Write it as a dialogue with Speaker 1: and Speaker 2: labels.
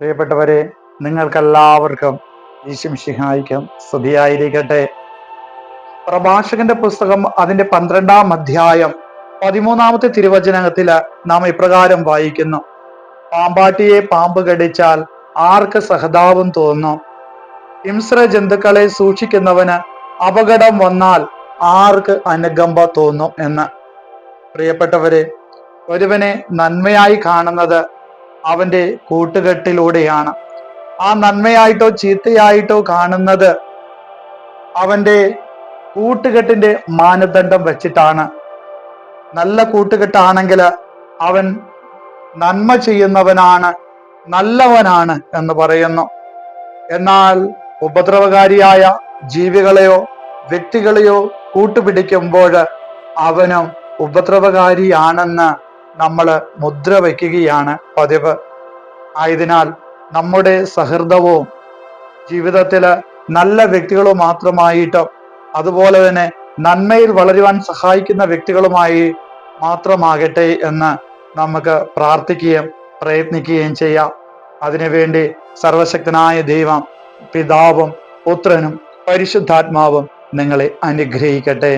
Speaker 1: പ്രിയപ്പെട്ടവരെ നിങ്ങൾക്കെല്ലാവർക്കും ഈശംഷിഹായിക്കും സ്തുതിയായിരിക്കട്ടെ. പ്രഭാഷകന്റെ പുസ്തകം അതിന്റെ പന്ത്രണ്ടാം അധ്യായം പതിമൂന്നാമത്തെ തിരുവചനത്തിൽ നാം ഇപ്രകാരം വായിക്കുന്നു. പാമ്പാട്ടിയെ പാമ്പ് കടിച്ചാൽ ആർക്ക് സഹതാപം തോന്നും ഹിംസ്ര ജന്തുക്കളെ സൂക്ഷിക്കുന്നവന് അപകടം വന്നാൽ ആർക്ക് അനുകമ്പ തോന്നും എന്ന്. പ്രിയപ്പെട്ടവരെ ഒരുവനെ നന്മയായി കാണുന്നത് അവന്റെ കൂട്ടുകെട്ടിലൂടെയാണ്. ആ നന്മയായിട്ടോ ചീത്തയായിട്ടോ കാണുന്നത് അവന്റെ കൂട്ടുകെട്ടിന്റെ മാനദണ്ഡം വെച്ചിട്ടാണ്. നല്ല കൂട്ടുകെട്ടാണെങ്കിൽ അവൻ നന്മ ചെയ്യുന്നവനാണ് നല്ലവനാണ് എന്ന് പറയുന്നു. എന്നാൽ ഉപദ്രവകാരിയായ ജീവികളെയോ വ്യക്തികളെയോ കൂട്ടുപിടിക്കുമ്പോൾ അവനും ഉപദ്രവകാരിയാണെന്ന് നമ്മൾ മുദ്ര വയ്ക്കുകയാണ് പതിവ്. ആയതിനാൽ നമ്മുടെ സഹൃദവും ജീവിതത്തിൽ നല്ല വ്യക്തികളും മാത്രമായിട്ട് അതുപോലെ തന്നെ നന്മയിൽ വളരുവാൻ സഹായിക്കുന്ന വ്യക്തികളുമായി മാത്രമാകട്ടെ എന്ന് നമുക്ക് പ്രാർത്ഥിക്കുകയും പ്രയത്നിക്കുകയും ചെയ്യാം. അതിനുവേണ്ടി സർവശക്തനായ ദൈവം പിതാവും പുത്രനും പരിശുദ്ധാത്മാവും നിങ്ങളെ അനുഗ്രഹിക്കട്ടെ.